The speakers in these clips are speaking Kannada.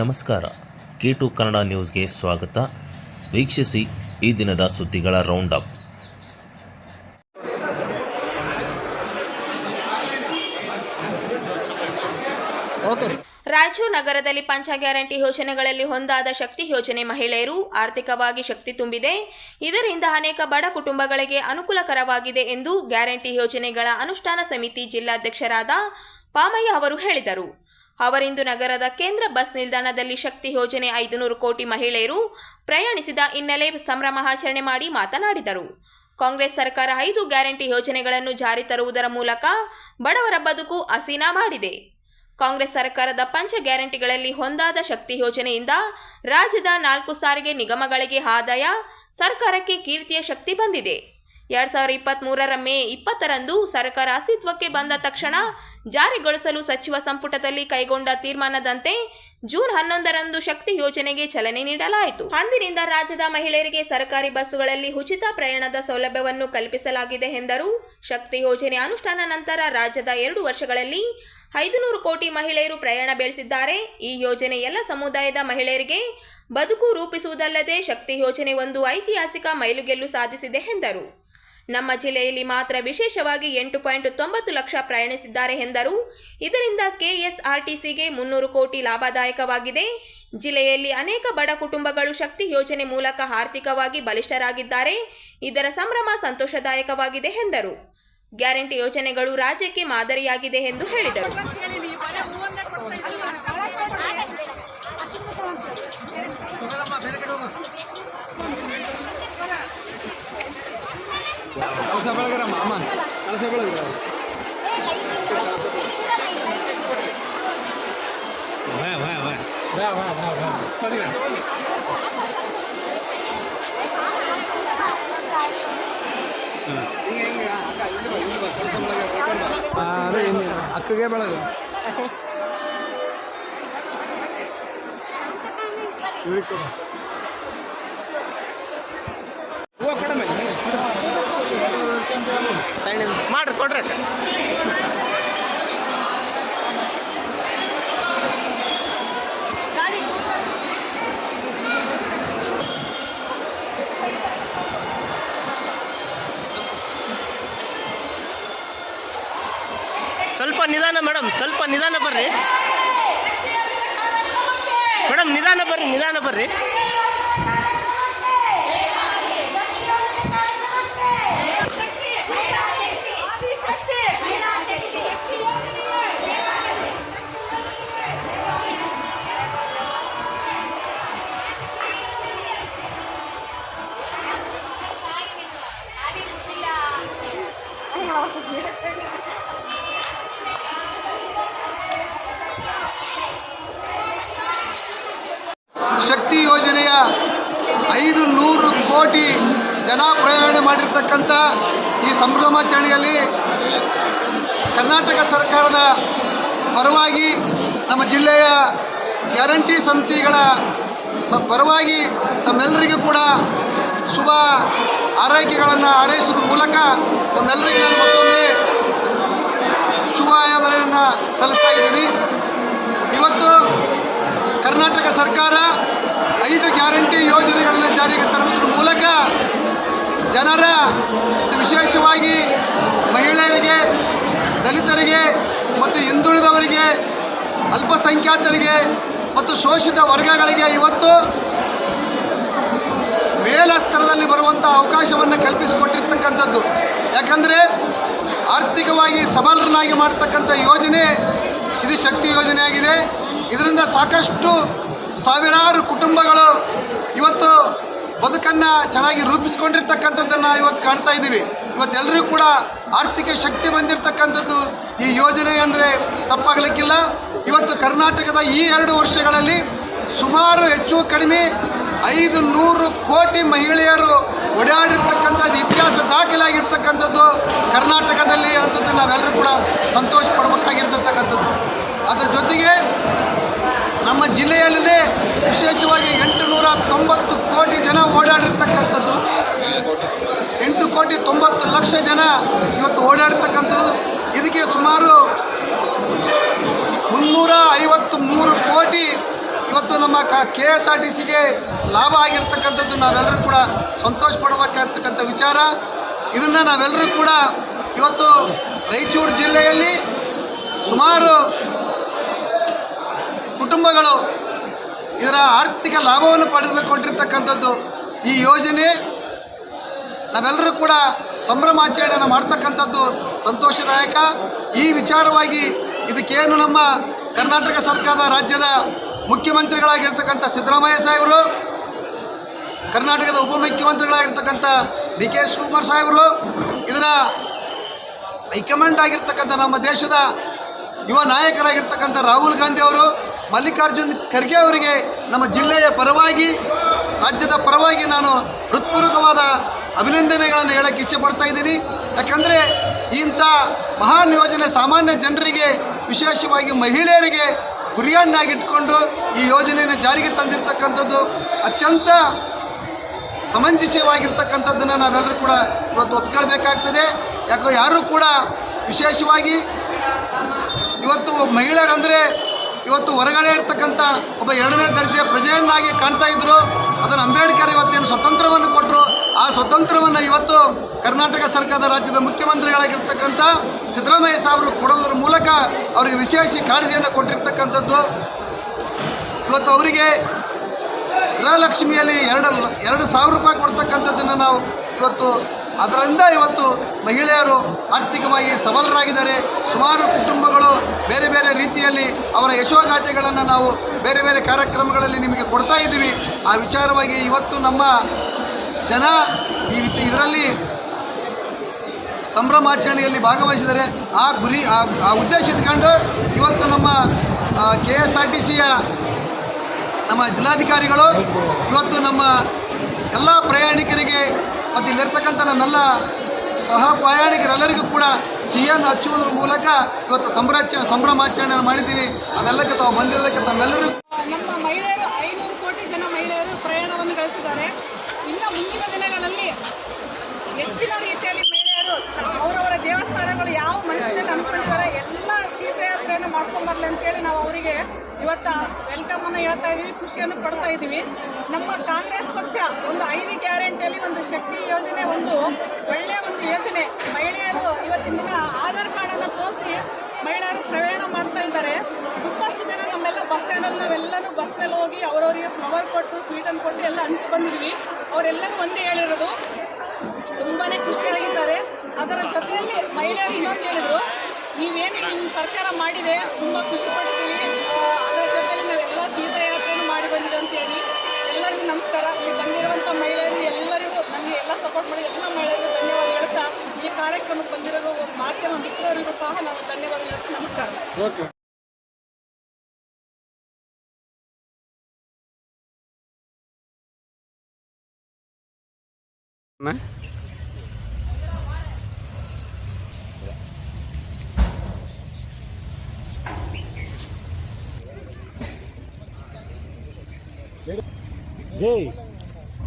ನಮಸ್ಕಾರ. ಕೆ ಟು ಕನ್ನಡ ನ್ಯೂಸ್ಗೆ ಸ್ವಾಗತ. ವೀಕ್ಷಿಸಿ ಈ ದಿನದ ಸುದ್ದಿಗಳ ರೌಂಡ್ ಅಪ್ ರಾಯಚೂರು ನಗರದಲ್ಲಿ ಪಂಚ ಗ್ಯಾರಂಟಿ ಯೋಜನೆಗಳಲ್ಲಿ ಹೊಂದಾದ ಶಕ್ತಿ ಯೋಜನೆ ಮಹಿಳೆಯರು ಆರ್ಥಿಕವಾಗಿ ಶಕ್ತಿ ತುಂಬಿದೆ. ಇದರಿಂದ ಅನೇಕ ಬಡ ಕುಟುಂಬಗಳಿಗೆ ಅನುಕೂಲಕರವಾಗಿದೆ ಎಂದು ಗ್ಯಾರಂಟಿ ಯೋಜನೆಗಳ ಅನುಷ್ಠಾನ ಸಮಿತಿ ಜಿಲ್ಲಾಧ್ಯಕ್ಷರಾದ ಪಾಮಯ್ಯ ಅವರು ಹೇಳಿದರು. ಅವರಿಂದು ನಗರದ ಕೇಂದ್ರ ಬಸ್ ನಿಲ್ದಾಣದಲ್ಲಿ ಶಕ್ತಿ ಯೋಜನೆ ಐದುನೂರು ಕೋಟಿ ಮಹಿಳೆಯರು ಪ್ರಯಾಣಿಸಿದ ಹಿನ್ನೆಲೆ ಸಂಭ್ರಮಾಚರಣೆ ಮಾಡಿ ಮಾತನಾಡಿದರು. ಕಾಂಗ್ರೆಸ್ ಸರ್ಕಾರ ಐದು ಗ್ಯಾರಂಟಿ ಯೋಜನೆಗಳನ್ನು ಜಾರಿ ತರುವುದರ ಮೂಲಕ ಬಡವರ ಬದುಕು ಹಸೀನಾ ಮಾಡಿದೆ. ಕಾಂಗ್ರೆಸ್ ಸರ್ಕಾರದ ಪಂಚ ಗ್ಯಾರಂಟಿಗಳಲ್ಲಿ ಹೊಂದಾದ ಶಕ್ತಿ ಯೋಜನೆಯಿಂದ ರಾಜ್ಯದ ನಾಲ್ಕು ಸಾರಿಗೆ ನಿಗಮಗಳಿಗೆ ಆದಾಯ, ಸರ್ಕಾರಕ್ಕೆ ಕೀರ್ತಿಯ ಶಕ್ತಿ ಬಂದಿದೆ. ಎರಡ್ ಸಾವಿರದ ಇಪ್ಪತ್ತ್ ಮೂರರ ಮೇ ಇಪ್ಪತ್ತರಂದು ಸರ್ಕಾರ ಅಸ್ತಿತ್ವಕ್ಕೆ ಬಂದ ತಕ್ಷಣ ಜಾರಿಗೊಳಿಸಲು ಸಚಿವ ಸಂಪುಟದಲ್ಲಿ ಕೈಗೊಂಡ ತೀರ್ಮಾನದಂತೆ ಜೂನ್ ಹನ್ನೊಂದರಂದು ಶಕ್ತಿ ಯೋಜನೆಗೆ ಚಲನೆ ನೀಡಲಾಯಿತು. ಅಂದಿನಿಂದ ರಾಜ್ಯದ ಮಹಿಳೆಯರಿಗೆ ಸರ್ಕಾರಿ ಬಸ್ಸುಗಳಲ್ಲಿ ಉಚಿತ ಪ್ರಯಾಣದ ಸೌಲಭ್ಯವನ್ನು ಕಲ್ಪಿಸಲಾಗಿದೆ ಎಂದರು. ಶಕ್ತಿ ಯೋಜನೆ ಅನುಷ್ಠಾನ ನಂತರ ರಾಜ್ಯದ ಎರಡು ವರ್ಷಗಳಲ್ಲಿ ಐದುನೂರು ಕೋಟಿ ಮಹಿಳೆಯರು ಪ್ರಯಾಣ ಬೆಳೆಸಿದ್ದಾರೆ. ಈ ಯೋಜನೆ ಎಲ್ಲ ಸಮುದಾಯದ ಮಹಿಳೆಯರಿಗೆ ಬದುಕು ರೂಪಿಸುವುದಲ್ಲದೆ ಶಕ್ತಿ ಯೋಜನೆ ಒಂದು ಐತಿಹಾಸಿಕ ಮೈಲುಗೆಲ್ಲು ಸಾಧಿಸಿದೆ ಎಂದರು. ನಮ್ಮ ಜಿಲ್ಲೆಯಲ್ಲಿ ಮಾತ್ರ ವಿಶೇಷವಾಗಿ ಎಂಟು ಪಾಯಿಂಟ್ ತೊಂಬತ್ತು ಲಕ್ಷ ಪ್ರಯಾಣಿಸಿದ್ದಾರೆ ಎಂದರು. ಇದರಿಂದ ಕೆಎಸ್ಆರ್ಟಿಸಿಗೆ ಮುನ್ನೂರು ಕೋಟಿ ಲಾಭದಾಯಕವಾಗಿದೆ. ಜಿಲ್ಲೆಯಲ್ಲಿ ಅನೇಕ ಬಡ ಕುಟುಂಬಗಳು ಶಕ್ತಿ ಯೋಜನೆ ಮೂಲಕ ಆರ್ಥಿಕವಾಗಿ ಬಲಿಷ್ಠರಾಗಿದ್ದಾರೆ. ಇದರ ಸಂಭ್ರಮ ಸಂತೋಷದಾಯಕವಾಗಿದೆ ಎಂದರು. ಗ್ಯಾರಂಟಿ ಯೋಜನೆಗಳು ರಾಜ್ಯಕ್ಕೆ ಮಾದರಿಯಾಗಿದೆ ಎಂದು ಹೇಳಿದರು. ಬ್ಯಾ ಸರಿ ಅದೇ ಇನ್ನು ಅಕ್ಕಗೆ ಬೆಳಗ್ಗೆ ಇವ್ರಿಗೆ ಕೊಡು. ಹೂವು ಕಡಿಮೆ ಮಾಡ್ರಿ ಕೊಡ್ರಿ ಬರ್ರಿ ನಿಧಾನ ಬರ್ರಿ ಶಕ್ತಿ ಯೋಜನೆಯ ಐದು ನೂರು ಕೋಟಿ ಜನ ಪ್ರಯಾಣ ಮಾಡಿರ್ತಕ್ಕಂಥ ಈ ಸಂಭ್ರಮಾಚರಣೆಯಲ್ಲಿ ಕರ್ನಾಟಕ ಸರ್ಕಾರದ ಪರವಾಗಿ ನಮ್ಮ ಜಿಲ್ಲೆಯ ಗ್ಯಾರಂಟಿ ಸಮಿತಿಗಳ ಸ ಪರವಾಗಿ ತಮ್ಮೆಲ್ಲರಿಗೂ ಕೂಡ ಶುಭ ಆರೈಕೆಗಳನ್ನು ಹಾರೈಸುವ ಮೂಲಕ ತಮ್ಮೆಲ್ಲರಿಗೂ ಮತ್ತೊಮ್ಮೆ ಶುಭಾಯಮನೆಯನ್ನು ಸಲ್ಲಿಸ್ತಾ ಇದ್ದೀನಿ. ಇವತ್ತು ಕರ್ನಾಟಕ ಸರ್ಕಾರ ಐದು ಗ್ಯಾರಂಟಿ ಯೋಜನೆಗಳನ್ನು ಜಾರಿಗೆ ತರುವುದರ ಮೂಲಕ ಜನರ ವಿಶೇಷವಾಗಿ ಮಹಿಳೆಯರಿಗೆ, ದಲಿತರಿಗೆ ಮತ್ತು ಹಿಂದುಳಿದವರಿಗೆ, ಅಲ್ಪಸಂಖ್ಯಾತರಿಗೆ ಮತ್ತು ಶೋಷಿತ ವರ್ಗಗಳಿಗೆ ಇವತ್ತು ಮೇಲಸ್ತರದಲ್ಲಿ ಬರುವಂಥ ಅವಕಾಶವನ್ನು ಕಲ್ಪಿಸಿಕೊಟ್ಟಿರ್ತಕ್ಕಂಥದ್ದು. ಯಾಕಂದರೆ ಆರ್ಥಿಕವಾಗಿ ಸಬಲರನ್ನಾಗಿ ಮಾಡ್ತಕ್ಕಂಥ ಯೋಜನೆ ಇದು ಶಕ್ತಿ ಯೋಜನೆ ಆಗಿದೆ. ಇದರಿಂದ ಸಾಕಷ್ಟು ಸಾವಿರಾರು ಕುಟುಂಬಗಳು ಇವತ್ತು ಬದುಕನ್ನು ಚೆನ್ನಾಗಿ ರೂಪಿಸ್ಕೊಂಡಿರ್ತಕ್ಕಂಥದ್ದನ್ನು ಇವತ್ತು ಕಾಣ್ತಾ ಇದ್ದೀವಿ. ಎಲ್ಲರೂ ಕೂಡ ಆರ್ಥಿಕ ಶಕ್ತಿ ಬಂದಿರತಕ್ಕಂಥದ್ದು ಈ ಯೋಜನೆ ಅಂದರೆ ತಪ್ಪಾಗಲಿಕ್ಕಿಲ್ಲ. ಇವತ್ತು ಕರ್ನಾಟಕದ ಈ ಎರಡು ವರ್ಷಗಳಲ್ಲಿ ಸುಮಾರು ಹೆಚ್ಚು ಕಡಿಮೆ ಐದು ನೂರು ಕೋಟಿ ಮಹಿಳೆಯರು ಓಡಾಡಿರ್ತಕ್ಕಂಥದ್ದು ಇತಿಹಾಸ ದಾಖಲಾಗಿರ್ತಕ್ಕಂಥದ್ದು ಕರ್ನಾಟಕದಲ್ಲಿ ಅಂಥದ್ದು ನಾವೆಲ್ಲರೂ ಕೂಡ ಸಂತೋಷ ಪಡಬೇಕಾಗಿರ್ತಕ್ಕಂಥದ್ದು. ಅದರ ಜೊತೆಗೆ ನಮ್ಮ ಜಿಲ್ಲೆಯಲ್ಲೇ ವಿಶೇಷವಾಗಿ ಎಂಟು ತೊಂಬತ್ತು ಕೋಟಿ ಜನ ಓಡಾಡಿರ್ತಕ್ಕಂಥದ್ದು. ಎಂಟು ಕೋಟಿ ತೊಂಬತ್ತು ಲಕ್ಷ ಜನ ಇವತ್ತು ಓಡಾಡ್ತಕ್ಕಂಥದ್ದು ಇದಕ್ಕೆ ಸುಮಾರು ಮುನ್ನೂರ ಐವತ್ತು ಮೂರು ಕೋಟಿ ಇವತ್ತು ನಮ್ಮ ನಮ್ಮ ಕೆ ಎಸ್ ಆರ್ ಟಿ ಸಿಗೆ ಲಾಭ ಆಗಿರ್ತಕ್ಕಂಥದ್ದು. ನಾವೆಲ್ಲರೂ ಕೂಡ ಸಂತೋಷ ಪಡಬೇಕಾಗಿರ್ತಕ್ಕಂಥ ವಿಚಾರ. ಇದನ್ನು ನಾವೆಲ್ಲರೂ ಕೂಡ ಇವತ್ತು ರಾಯಚೂರು ಜಿಲ್ಲೆಯಲ್ಲಿ ಸುಮಾರು ಕುಟುಂಬಗಳು ಇದರ ಆರ್ಥಿಕ ಲಾಭವನ್ನು ಪಡೆದುಕೊಂಡಿರ್ತಕ್ಕಂಥದ್ದು ಈ ಯೋಜನೆ. ನಾವೆಲ್ಲರೂ ಕೂಡ ಸಂಭ್ರಮಾಚರಣೆಯನ್ನು ಮಾಡ್ತಕ್ಕಂಥದ್ದು ಸಂತೋಷದಾಯಕ. ಈ ವಿಚಾರವಾಗಿ ಇದಕ್ಕೇನು ನಮ್ಮ ಕರ್ನಾಟಕ ಸರ್ಕಾರದ ರಾಜ್ಯದ ಮುಖ್ಯಮಂತ್ರಿಗಳಾಗಿರ್ತಕ್ಕಂಥ ಸಿದ್ದರಾಮಯ್ಯ ಸಾಹೇಬರು, ಕರ್ನಾಟಕದ ಉಪಮುಖ್ಯಮಂತ್ರಿಗಳಾಗಿರ್ತಕ್ಕಂಥ ಡಿ ಕೆ ಶಿವಕುಮಾರ್ ಸಾಹೇಬರು, ಇದರ ಹೈಕಮಾಂಡ್ ಆಗಿರ್ತಕ್ಕಂಥ ನಮ್ಮ ದೇಶದ ಯುವ ನಾಯಕರಾಗಿರ್ತಕ್ಕಂಥ ರಾಹುಲ್ ಗಾಂಧಿ ಅವರು ಮಲ್ಲಿಕಾರ್ಜುನ್ ಖರ್ಗೆ ಅವರಿಗೆ ನಮ್ಮ ಜಿಲ್ಲೆಯ ಪರವಾಗಿ, ರಾಜ್ಯದ ಪರವಾಗಿ ನಾನು ಹೃತ್ಪೂರ್ವಕವಾದ ಅಭಿನಂದನೆಗಳನ್ನು ಹೇಳಕ್ಕೆ ಇಚ್ಛೆ ಪಡ್ತಾ ಇದ್ದೀನಿ. ಯಾಕಂದರೆ ಇಂಥ ಮಹಾನ್ ಯೋಜನೆ ಸಾಮಾನ್ಯ ಜನರಿಗೆ, ವಿಶೇಷವಾಗಿ ಮಹಿಳೆಯರಿಗೆ ಗುರಿಯನ್ನಾಗಿಟ್ಕೊಂಡು ಈ ಯೋಜನೆಯನ್ನು ಜಾರಿಗೆ ತಂದಿರತಕ್ಕಂಥದ್ದು ಅತ್ಯಂತ ಸಮಂಜಸವಾಗಿರ್ತಕ್ಕಂಥದ್ದನ್ನು ನಾವೆಲ್ಲರೂ ಕೂಡ ಇವತ್ತು ಒಪ್ಕೊಳ್ಬೇಕಾಗ್ತದೆ ಯಾಕೋ ಯಾರೂ ಕೂಡ ವಿಶೇಷವಾಗಿ ಇವತ್ತು ಮಹಿಳೆಯರಂದರೆ ಇವತ್ತು ಹೊರಗಡೆ ಇರ್ತಕ್ಕಂಥ ಒಬ್ಬ ಎರಡನೇ ದರ್ಜೆಯ ಪ್ರಜೆಯನ್ನಾಗಿ ಕಾಣ್ತಾ ಇದ್ರು. ಅದನ್ನು ಅಂಬೇಡ್ಕರ್ ಇವತ್ತೇನು ಸ್ವತಂತ್ರವನ್ನು ಕೊಟ್ಟರು ಆ ಸ್ವತಂತ್ರವನ್ನು ಇವತ್ತು ಕರ್ನಾಟಕ ಸರ್ಕಾರದ ರಾಜ್ಯದ ಮುಖ್ಯಮಂತ್ರಿಗಳಾಗಿರ್ತಕ್ಕಂಥ ಸಿದ್ದರಾಮಯ್ಯ ಸಾಹೇಬರು ಕೊಡೋದ್ರ ಮೂಲಕ ಅವರಿಗೆ ವಿಶೇಷ ಕಾಳಜಿಯನ್ನು ಕೊಟ್ಟಿರ್ತಕ್ಕಂಥದ್ದು. ಇವತ್ತು ಅವರಿಗೆ ಗೃಹಲಕ್ಷ್ಮಿಯಲ್ಲಿ ಎರಡು ಎರಡು ಸಾವಿರ ರೂಪಾಯಿ ಕೊಡ್ತಕ್ಕಂಥದ್ದನ್ನು ನಾವು ಇವತ್ತು ಅದರಿಂದ ಇವತ್ತು ಮಹಿಳೆಯರು ಆರ್ಥಿಕವಾಗಿ ಸಬಲರಾಗಿದ್ದಾರೆ. ಸುಮಾರು ಕುಟುಂಬಗಳು ಬೇರೆ ಬೇರೆ ರೀತಿಯಲ್ಲಿ ಅವರ ಯಶೋಗಾಥೆಗಳನ್ನು ನಾವು ಬೇರೆ ಬೇರೆ ಕಾರ್ಯಕ್ರಮಗಳಲ್ಲಿ ನಿಮಗೆ ಕೊಡ್ತಾ ಇದ್ದೀವಿ. ಆ ವಿಚಾರವಾಗಿ ಇವತ್ತು ನಮ್ಮ ಜನ ಈ ಇದರಲ್ಲಿ ಸಂಭ್ರಮಾಚರಣೆಯಲ್ಲಿ ಭಾಗವಹಿಸಿದರೆ ಆ ಗುರಿ, ಆ ಆ ಉದ್ದೇಶ ಇಟ್ಕೊಂಡು ಇವತ್ತು ನಮ್ಮ ಕೆ ಎಸ್ ಆರ್ ಟಿ ಸಿಯ ನಮ್ಮ ಜಿಲ್ಲಾಧಿಕಾರಿಗಳು, ಇವತ್ತು ನಮ್ಮ ಎಲ್ಲ ಪ್ರಯಾಣಿಕರಿಗೆ ಮತ್ತು ಇಲ್ಲಿರ್ತಕ್ಕಂಥ ನಮ್ಮೆಲ್ಲ ಸಹ ಪ್ರಯಾಣಿಕರೆಲ್ಲರಿಗೂ ಕೂಡ ಸಿಹಿಯನ್ನು ಹಚ್ಚುವುದರ ಮೂಲಕ ಇವತ್ತು ಸಂಭ್ರಾಚ, ಸಂಭ್ರಮಾಚರಣೆಯನ್ನು ಮಾಡಿದ್ದೀವಿ. ಅದೆಲ್ಲಕ್ಕೆ ತಾವು ಬಂದಿರೋದಕ್ಕೆ ತಮ್ಮೆಲ್ಲರಿಗೂ ನಮ್ಮ ಮಹಿಳೆಯರು ಐನೂರು ಕೋಟಿ ಜನ ಮಹಿಳೆಯರು ಪ್ರಯಾಣವನ್ನು ಗಳಿಸಿದ್ದಾರೆ. ಇನ್ನು ಮುಂದಿನ ದಿನಗಳಲ್ಲಿ ಹೆಚ್ಚಿನ ರೀತಿಯಲ್ಲಿ ಮಹಿಳೆಯರು ಅವರವರ ದೇವಸ್ಥಾನಗಳು ಯಾವ ಮನಸ್ಸಿನಲ್ಲಿ ಅನ್ಕೊಳ್ತಾರೆ ಎಲ್ಲ ತೀರ್ಥಯಾತ್ರೆಯನ್ನು ಮಾಡ್ಕೊಂಬರ್ಲಿ ಅಂತೇಳಿ ನಾವು ಅವರಿಗೆ ಇವತ್ತು ವೆಲ್ಕಮ್ ಅನ್ನು ಹೇಳ್ತಾ ಇದ್ದೀವಿ ಖುಷಿಯನ್ನು ಪಡ್ತಾ ಇದ್ದೀವಿ ನಮ್ಮ ಕಾಂಗ್ರೆಸ್ ಪಕ್ಷ ಒಂದು ಐದು ಗ್ಯಾರಂಟಿಯಲ್ಲಿ ಒಂದು ಶಕ್ತಿ ಯೋಜನೆ, ಒಂದು ಒಳ್ಳೆಯ ಒಂದು ಯೋಜನೆ. ಮಹಿಳೆಯರು ಇವತ್ತಿನ ದಿನ ಆಧಾರ್ ಕಾರ್ಡನ್ನು ತೋರಿಸಿ ಮಹಿಳೆಯರು ಪ್ರಯಾಣ ಮಾಡ್ತಾ ಇದ್ದಾರೆ. ತುಂಬಷ್ಟು ಜನ ನಮ್ಮೆಲ್ಲ ಬಸ್ ಸ್ಟ್ಯಾಂಡಲ್ಲಿ ನಾವೆಲ್ಲರೂ ಬಸ್ನಲ್ಲಿ ಹೋಗಿ ಅವರವರಿಗೆ ಫ್ಲವರ್ ಕೊಟ್ಟು ಸ್ವೀಟನ್ನು ಕೊಟ್ಟು ಎಲ್ಲ ಹಂಚಿ ಬಂದಿದ್ವಿ. ಅವರೆಲ್ಲರೂ ಒಂದೇ ಹೇಳಿರೋದು. ತುಂಬಾ ಖುಷಿಯಾಗಿದ್ದಾರೆ. ಅದರ ಜೊತೆಯಲ್ಲಿ ಮಹಿಳೆಯರು ಇನ್ನೊಂದು ಹೇಳಿದರು, ನೀವೇನು ನಿಮ್ಮ ಸರ್ಕಾರ ಮಾಡಿದೆ? ತುಂಬ ಖುಷಿ ಕಾರ್ಯಕ್ರಮಕ್ಕೆ ಬಂದಿರೋದು ಮಾಧ್ಯಮ ಮಿತ್ರರಿಗೂ ಸಹ ನಾವು ಧನ್ಯವಾದ ಹೇಳ್ತಾ ನಮಸ್ಕಾರ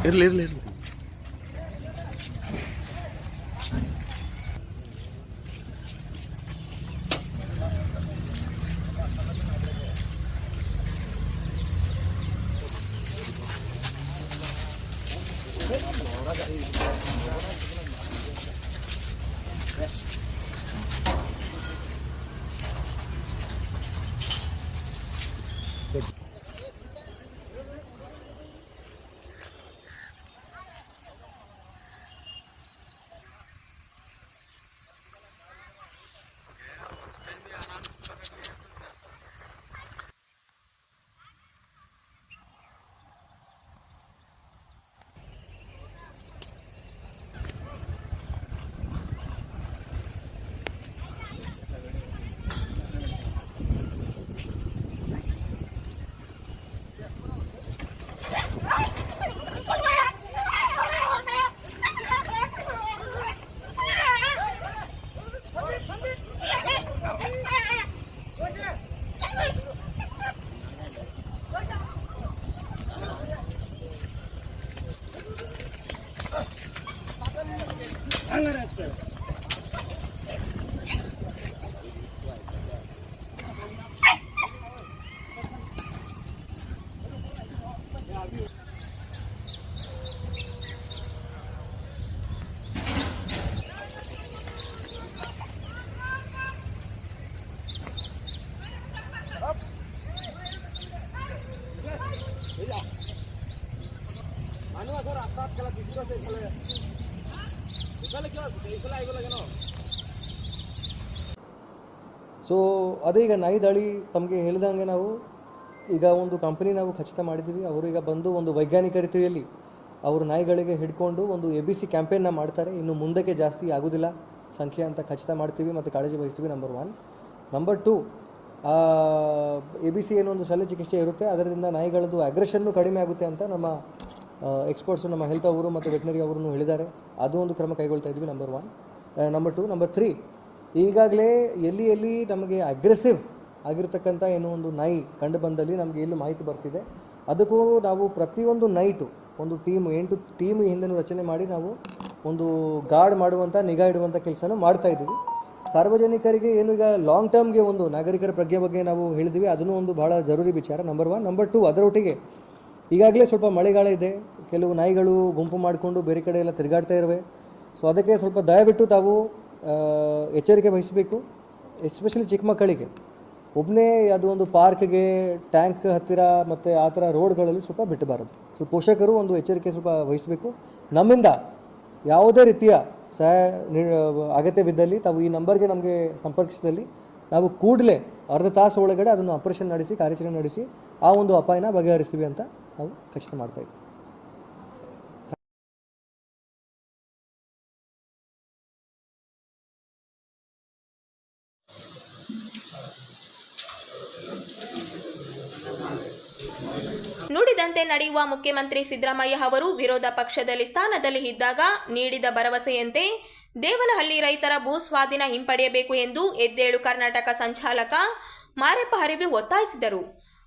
ಇರ್ಲಿ ಇರ್ಲಿ ಇರ್ಲಿ Thank you. ಸೊ ಅದೇ ಈಗ ನಾಯಿ ದಾಳಿ ತಮಗೆ ಹೇಳಿದಂಗೆ ನಾವು ಈಗ ಒಂದು ಕಂಪನಿ ನಾವು ಖಚಿತ ಮಾಡಿದ್ದೀವಿ ಅವರು ಈಗ ಬಂದು ಒಂದು ವೈಜ್ಞಾನಿಕ ರೀತಿಯಲ್ಲಿ ಅವರು ನಾಯಿಗಳಿಗೆ ಹಿಡ್ಕೊಂಡು ಒಂದು ಎ ಬಿ ಸಿ ಕ್ಯಾಂಪೇನ್ನ ಮಾಡ್ತಾರೆ. ಇನ್ನು ಮುಂದಕ್ಕೆ ಜಾಸ್ತಿ ಆಗೋದಿಲ್ಲ. ಸಂಖ್ಯೆ ಅಂತ ಖಚಿತ ಮಾಡ್ತೀವಿ ಮತ್ತು ಕಾಳಜಿ ವಹಿಸ್ತೀವಿ number one number two A B C ಏನೊಂದು ಶಲ್ಯ ಚಿಕಿತ್ಸೆ ಇರುತ್ತೆ. ಅದರಿಂದ ನಾಯಿಗಳದ್ದು ಅಗ್ರೆಷನ್ನು ಕಡಿಮೆ ಆಗುತ್ತೆ ಅಂತ ನಮ್ಮ ಎಕ್ಸ್ಪರ್ಟ್ಸು ನಮ್ಮ ಹೆಲ್ತ್ ಅವರು ಮತ್ತು ವೆಟ್ನರಿ ಅವರು ಹೇಳಿದ್ದಾರೆ. ಅದು ಒಂದು ಕ್ರಮ ಕೈಗೊಳ್ತಾ ಇದ್ವಿ number one number two number three ಈಗಾಗಲೇ ಎಲ್ಲಿ ಎಲ್ಲಿ ನಮಗೆ ಅಗ್ರೆಸಿವ್ ಆಗಿರ್ತಕ್ಕಂಥ ಏನೋ ಒಂದು ನಾಯಿ ಕಂಡು ಬಂದಲ್ಲಿ ನಮಗೆ ಎಲ್ಲೂ ಮಾಹಿತಿ ಬರ್ತಿದೆ. ಅದಕ್ಕೂ ನಾವು ಪ್ರತಿಯೊಂದು ನೈಟು ಒಂದು ಟೀಮ್ ಎಂಟು ಟೀಮ್ ಹಿಂದೆನೂ ರಚನೆ ಮಾಡಿ ನಾವು ಒಂದು ಗಾರ್ಡ್ ಮಾಡುವಂಥ, ನಿಗಾ ಇಡುವಂಥ ಕೆಲಸನೂ ಮಾಡ್ತಾ ಇದ್ದೀವಿ. ಸಾರ್ವಜನಿಕರಿಗೆ ಏನು ಈಗ ಲಾಂಗ್ ಟರ್ಮ್ಗೆ ಒಂದು ನಾಗರಿಕರ ಪ್ರಜ್ಞೆ ಬಗ್ಗೆ ನಾವು ಹೇಳಿದ್ವಿ ಅದನ್ನು ಒಂದು ಭಾಳ ಜರೂರಿ ವಿಚಾರ. ನಂಬರ್ ಒನ್ ನಂಬರ್ ಟು ಅದರೊಟ್ಟಿಗೆ ಈಗಾಗಲೇ ಸ್ವಲ್ಪ ಮಳೆಗಾಲ ಇದೆ. ಕೆಲವು ನಾಯಿಗಳು ಗುಂಪು ಮಾಡಿಕೊಂಡು ಬೇರೆ ಕಡೆ ಎಲ್ಲ ತಿರುಗಾಡ್ತಾ ಇರುವೆ. ಸೊ ಅದಕ್ಕೆ ಸ್ವಲ್ಪ ದಯವಿಟ್ಟು ತಾವು ಎಚ್ಚರಿಕೆ ವಹಿಸಬೇಕು ಎಸ್ಪೆಷಲಿ ಚಿಕ್ಕ ಮಕ್ಕಳಿಗೆ. ಒಬ್ಬನೇ ಅದು ಒಂದು ಪಾರ್ಕ್ಗೆ, ಟ್ಯಾಂಕ್ ಹತ್ತಿರ ಮತ್ತು ಆ ಥರ ರೋಡ್ಗಳಲ್ಲಿ ಸ್ವಲ್ಪ ಬಿಟ್ಟಬಾರದು ಸೊ ಪೋಷಕರು ಒಂದು ಎಚ್ಚರಿಕೆ ಸ್ವಲ್ಪ ವಹಿಸಬೇಕು. ನಮ್ಮಿಂದ ಯಾವುದೇ ರೀತಿಯ ಸಹಾಯ ಅಗತ್ಯವಿದ್ದಲ್ಲಿ ತಾವು ಈ ನಂಬರ್ಗೆ ನಮಗೆ ಸಂಪರ್ಕಿಸಿದಲ್ಲಿ ನಾವು ಕೂಡಲೇ ಅರ್ಧ ತಾಸು ಒಳಗಡೆ ಅದನ್ನು ಆಪರೇಷನ್ ನಡೆಸಿ, ಕಾರ್ಯಾಚರಣೆ ನಡೆಸಿ, ಆ ಒಂದು ಅಪಾಯನ ಬಗೆಹರಿಸ್ತೀವಿ ಅಂತ ನಾವು ಖಚಿತ ಮಾಡ್ತಾ ಇದ್ದೀವಿ. ನುಡಿದಂತೆ ನಡೆಯುವ ಮುಖ್ಯಮಂತ್ರಿ ಸಿದ್ದರಾಮಯ್ಯ ಅವರು ವಿರೋಧ ಪಕ್ಷದಲ್ಲಿ ಸ್ಥಾನದಲ್ಲಿ ಇದ್ದಾಗ ನೀಡಿದ ಭರವಸೆಯಂತೆ ದೇವನಹಳ್ಳಿ ರೈತರ ಭೂ ಸ್ವಾಧೀನ ಹಿಂಪಡೆಯಬೇಕು ಎಂದು ಎದ್ದೇಳು ಕರ್ನಾಟಕ ಸಂಚಾಲಕ ಮಾರೆಪ್ಪ ಹರಿವಿ ಒತ್ತಾಯಿಸಿದರು.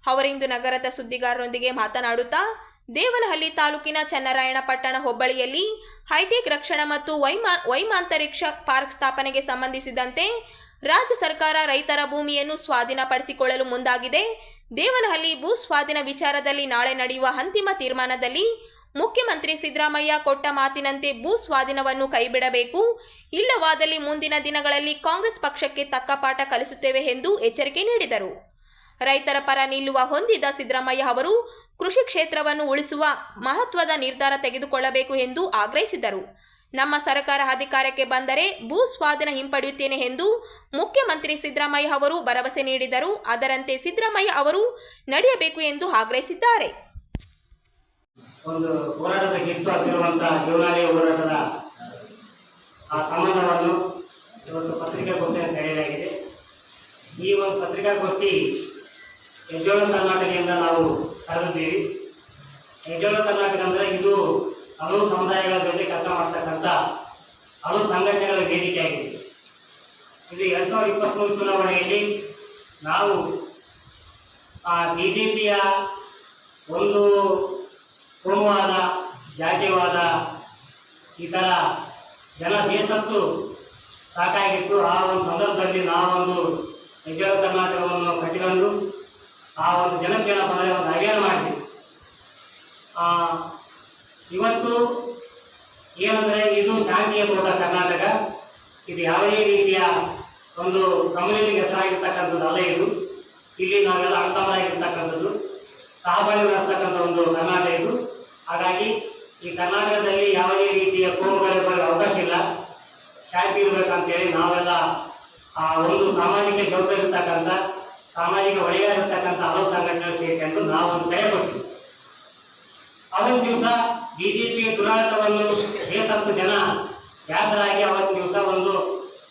ಅವರಿಂದು ನಗರದ ಸುದ್ದಿಗಾರರೊಂದಿಗೆ ಮಾತನಾಡುತ್ತಾ, ದೇವನಹಳ್ಳಿ ತಾಲೂಕಿನ ಚನ್ನರಾಯಣಪಟ್ಟಣ ಹೋಬಳಿಯಲ್ಲಿ ಹೈಟೆಕ್ ರಕ್ಷಣಾ ಮತ್ತು ವೈಮಾ, ವೈಮಾಂತರಿಕ್ಷ ಪಾರ್ಕ್ ಸ್ಥಾಪನೆಗೆ ಸಂಬಂಧಿಸಿದಂತೆ ರಾಜ್ಯ ಸರ್ಕಾರ ರೈತರ ಭೂಮಿಯನ್ನು ಸ್ವಾಧೀನಪಡಿಸಿಕೊಳ್ಳಲು ಮುಂದಾಗಿದೆ. ದೇವನಹಳ್ಳಿ ಭೂ ಸ್ವಾಧೀನ ವಿಚಾರದಲ್ಲಿ ನಾಳೆ ನಡೆಯುವ ಅಂತಿಮ ತೀರ್ಮಾನದಲ್ಲಿ ಮುಖ್ಯಮಂತ್ರಿ ಸಿದ್ದರಾಮಯ್ಯ ಕೊಟ್ಟ ಮಾತಿನಂತೆ ಭೂ ಸ್ವಾಧೀನವನ್ನು ಕೈಬಿಡಬೇಕು. ಇಲ್ಲವಾದಲ್ಲಿ ಮುಂದಿನ ದಿನಗಳಲ್ಲಿ ಕಾಂಗ್ರೆಸ್ ಪಕ್ಷಕ್ಕೆ ತಕ್ಕ ಪಾಠ ಕಲಿಸುತ್ತೇವೆ ಎಂದು ಎಚ್ಚರಿಕೆ ನೀಡಿದರು. ರೈತರ ಪರ ನಿಲ್ಲುವ ಹೊಂದಿದ ಸಿದ್ದರಾಮಯ್ಯ ಅವರು ಕೃಷಿ ಕ್ಷೇತ್ರವನ್ನು ಉಳಿಸುವ ಮಹತ್ವದ ನಿರ್ಧಾರ ತೆಗೆದುಕೊಳ್ಳಬೇಕು ಎಂದು ಆಗ್ರಹಿಸಿದರು. ನಮ್ಮ ಸರ್ಕಾರ ಅಧಿಕಾರಕ್ಕೆ ಬಂದರೆ ಭೂ ಸ್ವಾಧೀನ ಹಿಂಪಡೆಯುತ್ತೇನೆ ಎಂದು ಮುಖ್ಯಮಂತ್ರಿ ಸಿದ್ದರಾಮಯ್ಯ ಅವರು ಭರವಸೆ ನೀಡಿದರು. ಅದರಂತೆ ಸಿದ್ದರಾಮಯ್ಯ ಅವರು ನಡೆಯಬೇಕು ಎಂದು ಆಗ್ರಹಿಸಿದ್ದಾರೆ. ಒಂದು ಆ ಇವತ್ತು ಈ ಒಂದು ಪತ್ರಿಕಾಗೋಷ್ಠಿ ಯಜ್ಜೋಳ ಕರ್ನಾಟಕದಿಂದ ನಾವು ಕರೆದಿದ್ದೀವಿ. ಯಜ್ಜೋಳ ಕರ್ನಾಟಕ ಅಂದರೆ ಇದು ಹಲವು ಸಮುದಾಯಗಳ ಜೊತೆ ಕೆಲಸ ಮಾಡ್ತಕ್ಕಂಥ ಹಲವು ಸಂಘಟನೆಗಳ ವೇದಿಕೆಯಾಗಿದೆ ಇದು ಎರಡು ಸಾವಿರದ ಇಪ್ಪತ್ತ್ಮೂರು ಚುನಾವಣೆಯಲ್ಲಿ ನಾವು, ಆ ಬಿ ಜೆ ಪಿಯ ಒಂದು ಕೋಮುವಾದ, ಜಾತಿವಾದ ಥರ ಜನ ಬೇಸತ್ತು ಸಾಕಾಗಿತ್ತು. ಆ ಒಂದು ಸಂದರ್ಭದಲ್ಲಿ ನಾವೊಂದು ನಿಜವಾದ ಕರ್ನಾಟಕವನ್ನು ಕಟ್ಟಿಕೊಂಡು ಆ ಒಂದು ಜನಕ್ಕೆ ಬಂದರೆ ಒಂದು ಅಭಿಯಾನ ಮಾಡಿದ್ವಿ ಇವತ್ತು ಏನಂದರೆ ಇದು ಶಾಂತಿಯ ತೋಟ ಕರ್ನಾಟಕ. ಇದು ಯಾವುದೇ ರೀತಿಯ ಒಂದು ಕಮ್ಯುನಿಟಿಗೆ ಹೆಸರಾಗಿರ್ತಕ್ಕಂಥದ್ದಲ್ಲ ಇದು. ಇಲ್ಲಿ ನಾವೆಲ್ಲ ಅಂತವರಾಗಿರ್ತಕ್ಕಂಥದ್ದು ಸಹಬಾಳ್ವೆ ನಡೆಸ್ತಕ್ಕಂಥ ಒಂದು ಕರ್ನಾಟಕ ಇದು. ಹಾಗಾಗಿ ಈ ಕರ್ನಾಟಕದಲ್ಲಿ ಯಾವುದೇ ರೀತಿಯ ಕೋಮುಗಳಿಗೆ ಅವಕಾಶ ಇಲ್ಲ. ಶಾಂತಿ ಇರಬೇಕಂತೇಳಿ ನಾವೆಲ್ಲ, ಆ, ಒಂದು ಸಾಮಾಜಿಕ ಜವಾಬ್ದಾರಿ ಇರ್ತಕ್ಕಂಥ, ಸಾಮಾಜಿಕ ಒಳ್ಳೆಯ ಇರ್ತಕ್ಕಂಥ ಹಲವು ಸಂಘಟನೆಗಳು ಸೇರಿಕೊಂಡು ನಾವು ಒಂದು ಕೊಡ್ತೀವಿ ಅವತ್ತಿನ ದಿವಸ ಬಿಜೆಪಿಯ ದುರಾಡತವನ್ನು ಬೇಸತ್ತು ಜನ ಬೇಸರಾಗಿ ಅವತ್ತು ದಿವಸ ಒಂದು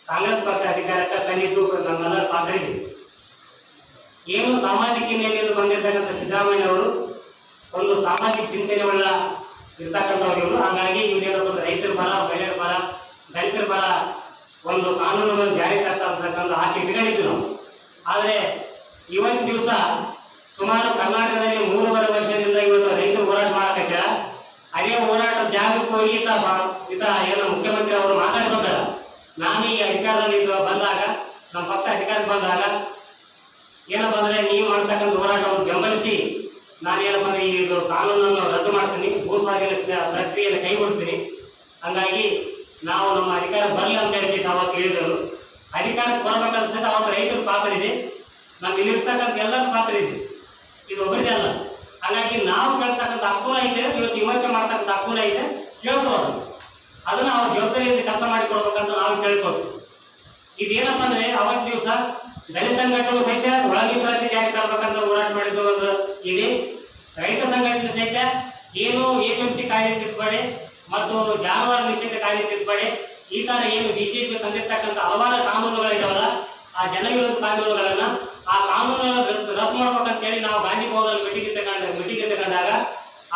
ಕಾಂಗ್ರೆಸ್ ಪಕ್ಷ ಅಧಿಕಾರಕ್ಕೆ ತಂದಿದ್ದು ನಮ್ಮೆಲ್ಲರ ಪಾತ್ರ ಇದೆ. ಏನು ಸಾಮಾಜಿಕ ಹಿನ್ನೆಲೆಯಲ್ಲಿ ಬಂದಿರತಕ್ಕಂಥ ಸಿದ್ದರಾಮಯ್ಯನವರು ಒಂದು ಸಾಮಾಜಿಕ ಚಿಂತನೆ ಉಳ್ಳ ಇರ್ತಕ್ಕಂಥವ್ರು ಇವರು. ಹಾಗಾಗಿ ಇವರೇನಪ್ಪ ರೈತರ ಬಲ, ಮಹಿಳೆಯರ ಬಲ, ದಲಿತರ ಬಲ ಒಂದು ಕಾನೂನನ್ನು ಜಾರಿ ತರ್ತಕ್ಕಂಥ ಆಸೆ ಇಟ್ಕೊಂಡಿದ್ವಿ ನಾವು. ಆದರೆ ಇವತ್ತು ದಿವಸ ಸುಮಾರು ಕರ್ನಾಟಕದಲ್ಲಿ ಮೂರುವರೆ ವರ್ಷದಿಂದ ಇವತ್ತು ರೈತರು ಹೋರಾಟ ಮಾಡಕತ್ತಾರ ಅದೇ ಹೋರಾಟ ಜಾಗಕ್ಕೆ ಹೋಗಿ ಈತ ಏನು ಮುಖ್ಯಮಂತ್ರಿ ಅವರು ಮಾತಾಡ್ಕೊಂಡಾರ ನಾನು ಈಗ ಅಧಿಕಾರದಲ್ಲಿ ಬಂದಾಗ, ನಮ್ಮ ಪಕ್ಷ ಅಧಿಕಾರಕ್ಕೆ ಬಂದಾಗ, ಏನಪ್ಪ ಅಂದ್ರೆ ನೀವು ಮಾಡ್ತಕ್ಕಂಥ ಹೋರಾಟವನ್ನು ಬೆಂಬಲಿಸಿ, ನಾನು ಏನಪ್ಪ ಅಂದ್ರೆ ಈ ಇದು ಕಾನೂನನ್ನು ರದ್ದು ಮಾಡ್ತೀನಿ ಭೂ ಸ್ವಾಧೀನ ಪ್ರಕ್ರಿಯೆಯನ್ನು ಕೈಗೊಳ್ತೀನಿ. ಹಂಗಾಗಿ ನಾವು ನಮ್ಮ ಅಧಿಕಾರ ಬರಲಿ ಅಂತ ಹೇಳಿ ಅವತ್ತು ಹೇಳಿದರು. ಅಧಿಕಾರಕ್ಕೆ ಬರಬೇಕಂತ ಅವತ್ತು ರೈತರ ಪಾತ್ರ ಇದೆ. ನಮ್ಮ ಇಲ್ಲಿರ್ತಕ್ಕಂಥ ಎಲ್ಲರ ಪಾತ್ರ ಇದೆ. ಇದು ಒಬ್ಬರಿದೆ ಅಲ್ಲ. ಹಾಗಾಗಿ ನಾವು ಕೇಳ್ತಕ್ಕಂಥ ಅಕೂಲ ಇದೆ, ಇವತ್ತು ವಿಮರ್ಶೆ ಮಾಡ್ತಕ್ಕಂಥ ಅಕೂಲ ಇದೆ ಕೇಳ್ಕೋದು ಅದನ್ನ ಅವ್ರ ಜವಾಬ್ದಾರಿಯಿಂದ ಕೆಲಸ ಮಾಡಿಕೊಡ್ಬೇಕಂತ ನಾವು ಕೇಳ್ಕೋದು ಇದೇನಪ್ಪ ಅಂದ್ರೆ ಅವತ್ತು ದಿವಸ ದಲಿತ ಸಂಘಟನೆಗಳು ಸಹಿತ ಒಳಗಿಂದ ಜಾರಿ ತರಬೇಕಂತ ಹೋರಾಟ ಮಾಡಿದ್ದು ಒಂದು ಇಡೀ ರೈತ ಸಂಘಟನೆ ಸಹಿತ ಏನು ಎಪಿಎಂಸಿ ಕಾಯ್ದೆ ತಿದ್ದುಪಡಿ ಮತ್ತು ಜಾನುವಾರು ನಿಷೇಧ ಕಾಯ್ದೆ ತಿದ್ದುಪಡಿ, ಈ ತರ ಏನು ಬಿಜೆಪಿ ತಂದಿರ್ತಕ್ಕಂಥ ಹಲವಾರು ಕಾನೂನುಗಳಿದಾವಲ್ಲ, ಆ ಜನವಿರೋಧ ಕಾನೂನುಗಳನ್ನ ಆ ಕಾನೂನ ರದ್ದು ಮಾಡ್ಬೇಕಂತ ಹೇಳಿ ನಾವು ಗಾಂಧಿ ಭವನದಲ್ಲಿ ಮೀಟಿಂಗ್ ತಗೊಂಡ ಮೀಟಿಂಗ್ ತಗೊಂಡಾಗ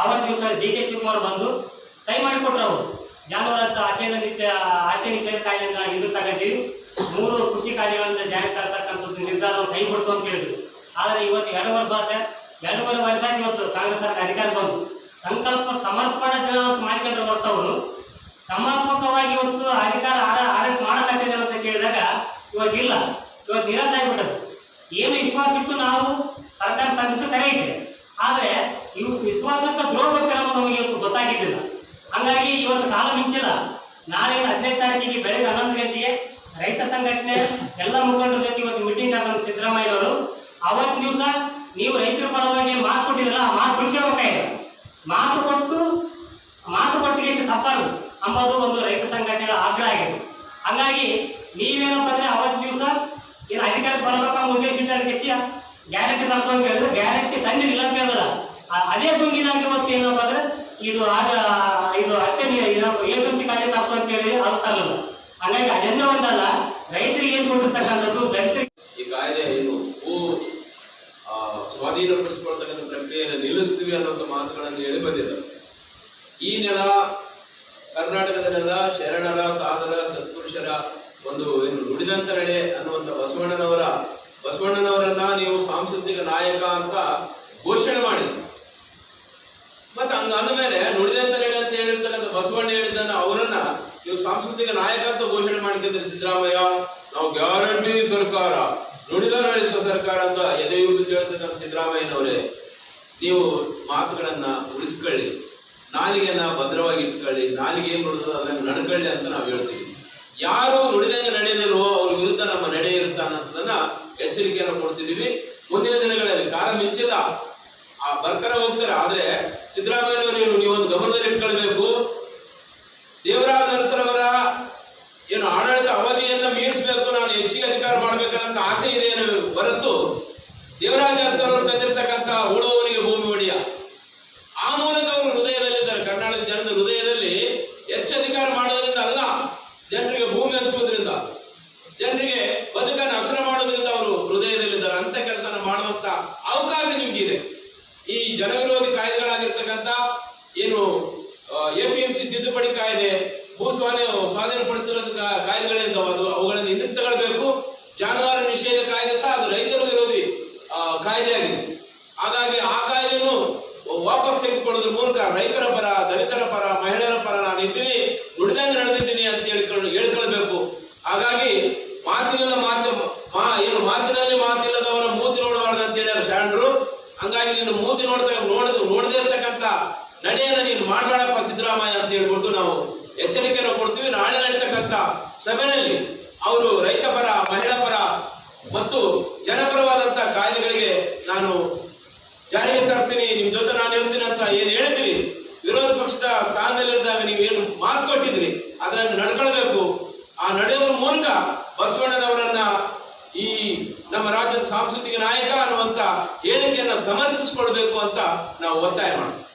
ಅವರ ದಿವಸ ಡಿ ಕೆ ಶಿವಕುಮಾರ್ ಬಂದು ಸಹಿ ಮಾಡಿಕೊಟ್ರು ಅವರು. ಜಾನುವಾರು ಆಚೆಯ ನಿತ್ಯ ಆಚೆ ನಿಷೇಧ ಕಾಯ್ದೆಯಿಂದ ಇದು ತಗೊಂತೀವಿ ಮೂರು ಕೃಷಿ ಕಾಯ್ದೆಗಳಿಂದ ಜಾರಿ ತರತಕ್ಕಂಥದ್ದು ನಿರ್ಧಾರವನ್ನು ಕೈ ಬಿಡ್ತು ಅಂತ ಹೇಳಿದ್ರು. ಆದರೆ ಇವತ್ತು ಎರಡು ವರ್ಷ ಆದ ಎರಡೂವರೆ ವರ್ಷ ಇವತ್ತು ಕಾಂಗ್ರೆಸ್ ಸರ್ಕಾರ ಅಧಿಕಾರ ಬಂದು ಸಂಕಲ್ಪ ಸಮರ್ಪಣಾ ದಿನ ಅಂತ ಮಾಡ್ಕೊಂಡ್ರೆ ಬರ್ತವರು ಸಮರ್ಪಕವಾಗಿ ಇವತ್ತು ಅಧಿಕಾರ ಆಡ ಆಡಳಿತ ಅಂತ ಕೇಳಿದಾಗ ಇವತ್ತಿಲ್ಲ ಇವತ್ತು ನಿರಾಸೆ ಆಗ್ಬಿಟ್ಟದು ಏನು ವಿಶ್ವಾಸ ಇಟ್ಟು ನಾವು ಸರ್ಕಾರ ತಂದಿದ್ದು ಕರೆ ಆದರೆ ಇವು ವಿಶ್ವಾಸಕ್ಕೆ ದ್ರೋಹ ಬರ್ತಾರೆ ನಮಗೆ ಇವತ್ತು ಗೊತ್ತಾಗಿದ್ದಿಲ್ಲ. ಹಂಗಾಗಿ ಇವತ್ತು ಕಾಲ ಮಿಂಚಿಲ್ಲ. ನಾಳೆ ಹದಿನೈದು ತಾರೀಕಿಗೆ ಬೆಳಗ್ಗೆ ಹನ್ನೊಂದು ಗಂಟೆಗೆ ರೈತ ಸಂಘಟನೆ ಎಲ್ಲ ಮುಖಂಡರ ಜೊತೆ ಇವತ್ತು ಮೀಟಿಂಗ್ ಆಗ ಸಿದ್ದರಾಮಯ್ಯವರು ಅವತ್ತು ದಿವಸ ನೀವು ರೈತರ ಪರವಾಗಿ ಮಾತು ಕೊಟ್ಟಿದ್ರಲ್ಲ ಆ ಮಾತು ಉಳಿಸಬೇಕಾಗಿದೆ ಮಾತು ಕೊಟ್ಟು, ಮಾತು ಕೊಟ್ಟಿಗೆ ತಪ್ಪದು ಅಂಬೋದು ಒಂದು ರೈತ ಸಂಘಟನೆಗಳ ಆಗ್ರಹ ಆಗಿದೆ. ಹಂಗಾಗಿ ನೀವೇನಪ್ಪ ಅಂದ್ರೆ ಅವತ್ತು ದಿವಸ ಏನು ಅಧಿಕಾರ ಬರ್ಬೇಕಂಬ ಉದ್ದೇಶ ಗ್ಯಾರಂಟಿ ಅಂತ ಹೇಳಿದ್ರೆ. ಗ್ಯಾರಂಟಿ ತಂದಿಲ್ಲ ಅಂತ ಹೇಳಲ್ಲ ಅದೇ ಗುಂಗಿನ ಮತ್ತೆ ಏನಪ್ಪ ಅಂದ್ರೆ ಇದು ಆಗ ಇದು ಅತ್ತೆ ಏಜೆನ್ಸಿ ಕಾರ್ಯ ತಪ್ಪು ಅಂತ ಹೇಳಿ ಅದು ತರಲ್ಲ ಹಾಗಾಗಿ ಅದೆಲ್ಲ ಒಂದಲ್ಲ, ರೈತರಿಗೆ ಏನ್ ಕೊಟ್ಟಿರ್ತಕ್ಕಂಥದ್ದು ದಲಿತರಿಗೆ ಈ ಕಾಯ್ದೆ ಏನು? ಭೂ ಸ್ವಾಧೀನಪಡಿಸಿಕೊಳ್ತಕ್ಕಂಥ ಪ್ರಕ್ರಿಯೆಯನ್ನು ನಿಲ್ಲಿಸ್ತೀವಿ ಅನ್ನೋಂಥ ಮಾತುಗಳನ್ನು ಹೇಳಿ ಬಂದಿದ್ದಾರೆ ಈ ನೆಲ, ಕರ್ನಾಟಕದ ನೆಲ, ಶರಣರ ಸಾಧನ ಸತ್ಪುರುಷರ ಒಂದು ಏನು ನುಡಿದಂತ ನಡೆ ಅನ್ನುವಂಥ ಬಸವಣ್ಣನವರ, ಬಸವಣ್ಣನವರನ್ನ ನೀವು ಸಾಂಸ್ಕೃತಿಕ ನಾಯಕ ಅಂತ ಘೋಷಣೆ ಮಾಡಿದ್ರು. ಮತ್ತೆ ಹಂಗ ಅಂದಮೇಲೆ ನುಡಿದಂತ ನಡೆ ಅಂತ ಹೇಳಿರ್ತಕ್ಕಂಥ ಬಸವಣ್ಣ ಹೇಳಿದ್ದನ್ನ ಅವರನ್ನ ನೀವು ಸಾಂಸ್ಕೃತಿಕ ನಾಯಕ ಅಂತ ಘೋಷಣೆ ಮಾಡಿದ್ರೆ ಸಿದ್ದರಾಮಯ್ಯ, ನಾವು ಗ್ಯಾರಂಟಿ ಸರ್ಕಾರ, ನುಡಿದ ನಡೆಸುವ ಸರ್ಕಾರ ಅಂತ ಎದೆಯೂ ಹೇಳ್ತಕ್ಕಂಥ ಸಿದ್ದರಾಮಯ್ಯನವರೇ, ನೀವು ಮಾತುಗಳನ್ನ ಉಳಿಸ್ಕೊಳ್ಳಿ, ನಾಲಿಗೆಯನ್ನ ಭದ್ರವಾಗಿ ಇಟ್ಕೊಳ್ಳಿ, ನಾಲಿಗೆ ಏನ್ ನುಡಿದ ಅದನ್ನ ನಡ್ಕೊಳ್ಳಿ ಅಂತ ನಾವು ಹೇಳ್ತೀವಿ. ಯಾರು ನುಡಿದಂಗೆ ನಡೆಯದಿಲ್ವೋ ಅವ್ರ ವಿರುದ್ಧ ನಮ್ಮ ನಡೆ ಇರುತ್ತೆ ಅನ್ನೋದನ್ನ ಎಚ್ಚರಿಕೆಯನ್ನು ಕೊಡ್ತಿದ್ದೀವಿ. ಮುಂದಿನ ದಿನಗಳಲ್ಲಿ ಕಾಲ ಮಿಂಚಿದ ಆ ಬರ್ತಾರೆ ಹೋಗ್ತಾರೆ. ಆದ್ರೆ ಸಿದ್ದರಾಮಯ್ಯನವರು ನೀವು ನೀವೊಂದು ಗಮನದಲ್ಲಿ ಇಟ್ಕೊಳ್ಬೇಕು. ದೇವರಾಜ ಅರಸರವರ ಏನು ಆಡಳಿತ ಅವಧಿಯನ್ನ ಮೀರಿಸಬೇಕು, ನಾನು ಹೆಚ್ಚಿಗೆ ಅಧಿಕಾರ ಮಾಡ್ಬೇಕನ್ನಂತ ಆಸೆ ಇದೆ ಅನ್ನೋ ಹೊರತು ದೇವರಾಜ ಅರಸರವರು ತಂದಿರ್ತಕ್ಕಂಥ ಉಳುವವನಿಗೆ ಭೂಮಿ ಒಡೆಯ. ಆ ಮೂಲಕ ಅವರು ಹೃದಯದಲ್ಲಿದ್ದಾರೆ. ಕರ್ನಾಟಕ ಜನದ ಹೃದಯದಲ್ಲಿ ಹೆಚ್ಚು ಅಧಿಕಾರ ಮಾಡೋದ್ರಿಂದ ಅಲ್ಲ ಜನರಿಗೆ ಭೂಮಿ ಹಂಚುವುದರಿಂದ ಜನರಿಗೆ ಬದುಕನ್ನು ಹಸನ ಮಾಡೋದ್ರಿಂದ ಅವರು ಹೃದಯದಲ್ಲಿದ್ದಾರೆ. ಅಂತ ಕೆಲಸನ ಮಾಡುವಂತ ಅವಕಾಶ ನಿಮಗಿದೆ. ಈ ಜನವಿರೋಧಿ ಕಾಯ್ದೆಗಳಾಗಿರ್ತಕ್ಕಂಥ ಏನು ಎಪಿಎಂಸಿ ತಿದ್ದುಪಡಿ ಕಾಯ್ದೆ ಭೂ ಸ್ವಾಧೀನ ಸ್ವಾಧೀನಪಡಿಸಿರೋ ಕಾಯ್ದೆಗಳಿಂದ ಅದು ಅವುಗಳನ್ನು ಹಿಂದಕ್ಕೆ ತಗೊಳ್ಬೇಕು. ಜಾನುವಾರು ನಿಷೇಧ ಕಾಯ್ದೆ ಸಹ ಅದು ರೈತರ ವಿರೋಧಿ ಆ, ಕಾಯ್ದೆ ಆಗಿದೆ ಹಾಗಾಗಿ ಆ ಕಾಯ್ದೆಯನ್ನು ವಾಪಸ್ ತೆಗೆದುಕೊಳ್ಳೋದ್ರ ಮೂಲಕ ರೈತರ ಪರ ದಲಿತರ ಪರ ಮಹಿಳೆಯರ ಪರ ನಾನು ಇದ್ದೀನಿ ನುಡಿದಂಗೆ ನಡೆದಿದ್ದೀನಿ ಅಂತ ಹೇಳ್ಕೊಂಡು ಹೇಳ್ಕೊಳ್ಬೇಕು ಹಾಗಾಗಿ ಮಾತಿನ ಮಾತು ಮಾ ಏನು ಮಾತಿನಲ್ಲಿ ಮಾತಿಲ್ಲದವರ ಮೂತಿ ನೋಡಬಾರ್ದು ಅಂತ ಹೇಳ್ಯಾರ ಶರಣರು ಹಂಗಾಗಿ ನೀನು ಮೂತಿ ನೋಡ್ತಾ ನೋಡಿದ ನೋಡದೇ ಇರ್ತಕ್ಕಂಥ ನಡೆಯನ್ನ ನೀನು ಮಾಡಬೇಡಪ್ಪ ಸಿದ್ದರಾಮಯ್ಯ ಅಂತ ಹೇಳ್ಬಿಟ್ಟು ನಾವು ಎಚ್ಚರಿಕೆಯನ್ನು ಕೊಡ್ತೀವಿ ನಾಳೆ ನಡೀತಕ್ಕಂಥ ಸಭೆಯಲ್ಲಿ ಅವರು ರೈತ ಪರ ಮಹಿಳಾ ಪರ ಮತ್ತು ಜನಪರವಾದಂತ ಕಾಯ್ದೆಗಳಿಗೆ ನಾನು ಜಾರಿಗೆ ತರ್ತೀನಿ ನಿಮ್ ಜೊತೆ ನಾನು ಇರ್ತೀನಿ ಅಂತ ಏನ್ ಹೇಳಿದ್ರಿ ವಿರೋಧ ಪಕ್ಷದ ಸ್ಥಾನದಲ್ಲಿದ್ದಾಗ ನೀವೇನು ಮಾತು ಕೊಟ್ಟಿದ್ರಿ ಅದನ್ನು ನಡ್ಕೊಳ್ಬೇಕು ಆ ನಡೆಯುವ ಮೂಲಕ ಬಸವಣ್ಣನವರನ್ನ ಈ ನಮ್ಮ ರಾಜ್ಯದ ಸಾಂಸ್ಕೃತಿಕ ನಾಯಕ ಅನ್ನುವಂತ ಹೇಳಿಕೆಯನ್ನ ಸಮರ್ಥಿಸಿಕೊಳ್ಬೇಕು ಅಂತ ನಾವು ಒತ್ತಾಯ ಮಾಡ್ತೀವಿ